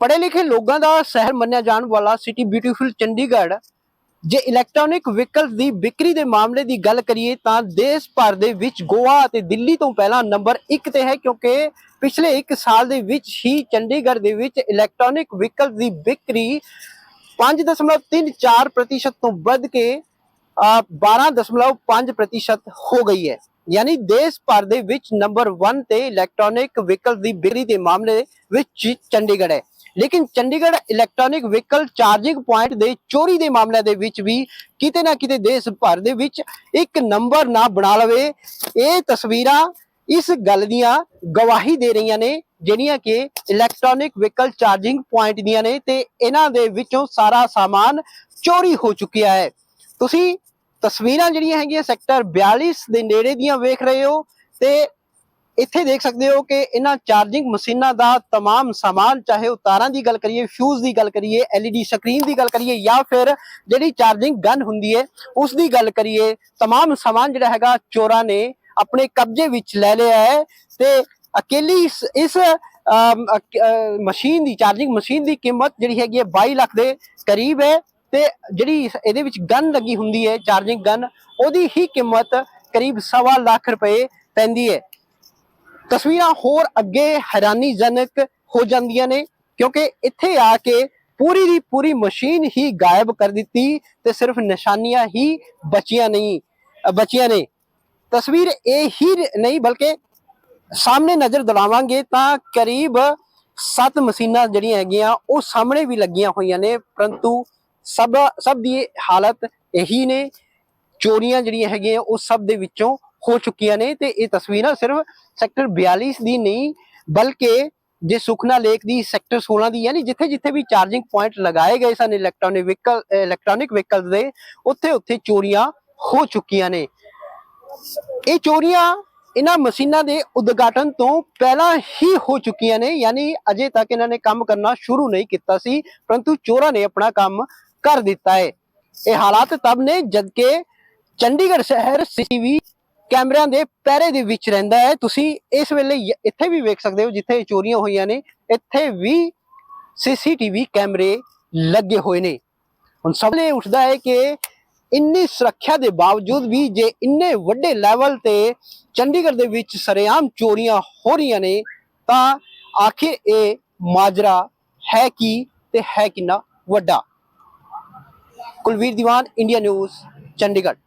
ਪੜ੍ਹੇ ਲਿਖੇ ਲੋਕਾਂ ਦਾ ਸ਼ਹਿਰ ਮੰਨਿਆ ਜਾਣ ਵਾਲਾ ਸਿਟੀ ਬਿਊਟੀਫੁਲ ਚੰਡੀਗੜ੍ਹ ਜੇ ਇਲੈਕਟ੍ਰੋਨਿਕ ਵਹੀਕਲਸ ਦੀ ਵਿਕਰੀ ਦੇ ਮਾਮਲੇ ਦੀ ਗੱਲ ਕਰੀਏ ਤਾਂ ਦੇਸ਼ ਭਰ ਦੇ ਵਿੱਚ ਗੋਆ ਅਤੇ ਦਿੱਲੀ ਤੋਂ ਪਹਿਲਾਂ ਨੰਬਰ 1 ਤੇ ਹੈ ਕਿਉਂਕਿ ਪਿਛਲੇ 1 ਸਾਲ ਦੇ ਵਿੱਚ ਹੀ ਚੰਡੀਗੜ੍ਹ ਦੇ ਵਿੱਚ ਇਲੈਕਟ੍ਰੋਨਿਕ ਵਹੀਕਲਸ ਦੀ ਵਿਕਰੀ 5.34% ਤੋਂ ਵੱਧ ਕੇ ਅਹ, 12.5% ਹੋ ਗਈ ਹੈ। ਯਾਨੀ ਦੇਸ਼ ਭਰ ਦੇ ਵਿੱਚ ਨੰਬਰ 1 ਤੇ ਇਲੈਕਟ੍ਰੋਨਿਕ ਵਹੀਕਲ ਦੀ ਵਿਕਰੀ ਦੇ ਮਾਮਲੇ ਵਿੱਚ ਚੰਡੀਗੜ੍ਹ ਹੈ। ਲੇਕਿਨ Chandigarh electronic vehicle charging point ਦੇ ਚੋਰੀ ਦੇ ਮਾਮਲੇ ਦੇ ਵਿੱਚ ਵੀ ਕਿਤੇ ਨਾ ਕਿਤੇ ਦੇਸ਼ ਭਰ ਦੇ ਵਿੱਚ ਇੱਕ ਨੰਬਰ ਨਾ ਬਣਾ ਲਵੇ। ਇਹ ਤਸਵੀਰਾਂ ਇਸ ਗੱਲ ਦੀਆਂ ਗਵਾਹੀ ਦੇ ਰਹੀਆਂ ਨੇ, ਜਿਹੜੀਆਂ ਕਿ ਇਲੈਕਟ੍ਰੋਨਿਕ ਵਹੀਕਲ ਚਾਰਜਿੰਗ ਪੁਆਇੰਟ ਦੀਆਂ ਨੇ ਤੇ ਇਹਨਾਂ ਦੇ ਵਿੱਚੋਂ ਸਾਰਾ ਸਾਮਾਨ ਚੋਰੀ ਹੋ ਚੁੱਕਿਆ ਹੈ। ਤੁਸੀਂ ਤਸਵੀਰਾਂ ਜਿਹੜੀਆਂ ਹੈਗੀਆਂ ਸੈਕਟਰ 42 ਦੇ ਨੇੜੇ ਦੀਆਂ ਵੇਖ ਰਹੇ ਹੋ ਤੇ ਇੱਥੇ ਦੇਖ ਸਕਦੇ ਹੋ ਕਿ ਇਹਨਾਂ ਚਾਰਜਿੰਗ ਮਸ਼ੀਨਾਂ ਦਾ तमाम ਸਾਮਾਨ ਚਾਹੇ ਉਹ ਤਾਰਾਂ ਦੀ ਗੱਲ ਕਰੀਏ ਫਿਊਜ਼ ਦੀ ਗੱਲ ਕਰੀਏ LED ਸਕਰੀਨ ਦੀ ਗੱਲ ਕਰੀਏ ਜਾਂ ਫਿਰ ਜਿਹੜੀ ਚਾਰਜਿੰਗ ਗਨ ਹੁੰਦੀ ਹੈ ਉਸ ਦੀ ਗੱਲ ਕਰੀਏ तमाम ਸਾਮਾਨ ਜਿਹੜਾ ਹੈਗਾ ਚੋਰਾਂ ਨੇ ਆਪਣੇ ਕਬਜ਼ੇ ਵਿੱਚ ਲੈ ਲਿਆ ਹੈ ਤੇ ਅਕੇਲੀ ਇਸ ਇਸ ਅਮ, ਅਕ- ਅ, ਮਸ਼ੀਨ ਦੀ ਚਾਰਜਿੰਗ ਮਸ਼ੀਨ ਦੀ ਕੀਮਤ ਜਿਹੜੀ ਹੈਗੀ ਹੈ 22 ਲੱਖ ਦੇ ਕਰੀਬ ਹੈ ਤੇ ਜਿਹੜੀ ਇਸ- ਇਹਦੇ ਵਿੱਚ ਗਨ ਲੱਗੀ ਹੁੰਦੀ ਹੈ ਚਾਰਜਿੰਗ ਗਨ ਉਹਦੀ ਹੀ ਕੀਮਤ ਕਰੀਬ ਸਵਾ ਲੱਖ ਰੁਪਏ ਪੈਂਦੀ ਹੈ ਤਸਵੀਰਾਂ ਹੋਰ ਅੱਗੇ ਹੈਰਾਨੀਜਨਕ ਹੋ ਜਾਂਦੀਆਂ ਨੇ, ਕਿਉਂਕਿ ਇੱਥੇ ਆ ਕੇ ਪੂਰੀ ਦੀ ਪੂਰੀ ਮਸ਼ੀਨ ਹੀ ਗਾਇਬ ਕਰ ਦਿੱਤੀ ਤੇ ਸਿਰਫ ਨਿਸ਼ਾਨੀਆਂ ਹੀ ਬਚੀਆਂ ਨਹੀਂ ਬਚੀਆਂ ਨੇ। ਤਸਵੀਰ ਇਹ ਹੀ ਨਹੀਂ, ਬਲਕਿ ਸਾਹਮਣੇ ਨਜ਼ਰ ਦਿਲਾਵਾਂਗੇ ਤਾਂ ਕਰੀਬ ਸੱਤ ਮਸ਼ੀਨਾਂ ਜਿਹੜੀਆਂ ਹੈਗੀਆਂ, ਉਹ ਸਾਹਮਣੇ ਵੀ ਲੱਗੀਆਂ ਹੋਈਆਂ ਨੇ, ਪਰੰਤੂ ਸਭ ਸਭ ਦੀ ਹਾਲਤ ਇਹੀ ਨੇ। ਚੋਰੀਆਂ ਜਿਹੜੀਆਂ ਹੈਗੀਆਂ, ਉਹ ਸਭ ਦੇ ਵਿੱਚੋਂ ਹੋ ਚੁੱਕੀਆਂ ਨੇ ਤੇ ਇਹ ਤਸਵੀਰਾਂ ਸਿਰਫ ਸੈਕਟਰ 42 ਦੀ ਨਹੀਂ, ਬਲਕਿ ਜੇ ਸੁਖਨਾ ਲੇਕ ਦੀ ਸੈਕਟਰ 16 ਦੀ, ਯਾਨੀ ਜਿੱਥੇ ਜਿੱਥੇ ਵੀ ਚਾਰਜਿੰਗ ਪੁਆਇੰਟ ਲਗਾਏ ਗਏ ਸਨ ਇਲੈਕਟ੍ਰੋਨਿਕ ਵਹੀਕਲ ਇਲੈਕਟ੍ਰੋਨਿਕ ਵਹੀਕਲ ਦੇ, ਉੱਥੇ ਉੱਥੇ ਚੋਰੀਆਂ ਹੋ ਚੁੱਕੀਆਂ ਨੇ। ਇਹ ਚੋਰੀਆਂ ਇਹਨਾਂ ਮਸ਼ੀਨਾਂ ਦੇ ਉਦਘਾਟਨ ਤੋਂ ਪਹਿਲਾਂ ਹੀ ਹੋ ਚੁੱਕੀਆਂ ਨੇ, ਯਾਨੀ ਅਜੇ ਤੱਕ ਇਹਨਾਂ ਨੇ ਕੰਮ ਕਰਨਾ ਸ਼ੁਰੂ ਨਹੀਂ ਕੀਤਾ ਸੀ, ਪਰੰਤੂ ਚੋਰਾਂ ਨੇ ਆਪਣਾ ਕੰਮ ਕਰ ਦਿੱਤਾ ਹੈ। ਇਹ ਹਾਲਾਤ ਤਬ ਨੇ ਜਦ ਕਿ ਚੰਡੀਗੜ੍ਹ ਸ਼ਹਿਰ ਸੀਸੀਟੀਵੀ ਕੈਮਰਿਆਂ ਦੇ ਪਹਿਰੇ ਦੇ ਵਿੱਚ ਰਹਿੰਦਾ ਹੈ। ਤੁਸੀਂ ਇਸ ਵੇਲੇ ਇੱਥੇ ਵੀ ਵੇਖ ਸਕਦੇ ਹੋ ਜਿੱਥੇ ਚੋਰੀਆਂ ਹੋਈਆਂ ਨੇ। ਇੱਥੇ ਵੀ ਸੀਸੀਟੀਵੀ ਕੈਮਰੇ ਲੱਗੇ ਹੋਏ ਨੇ। ਹੁਣ ਸਭ ਨੇ ਉੱਠਦਾ ਹੈ ਕਿ ਇੰਨੀ ਸੁਰੱਖਿਆ ਦੇ ਬਾਵਜੂਦ ਵੀ ਜੇ ਇੰਨੇ ਵੱਡੇ ਲੈਵਲ ਤੇ ਚੰਡੀਗੜ੍ਹ ਦੇ ਵਿੱਚ ਸਰੇਆਮ ਚੋਰੀਆਂ ਹੋ ਰਹੀਆਂ ਨੇ, ਤਾਂ ਆਖਿਰ ਇਹ ਮਾਜਰਾ ਹੈ ਕੀ ਤੇ ਹੈ ਕਿੰਨਾ ਵੱਡਾ? Kulvir Diwan, India news, Chandigarh.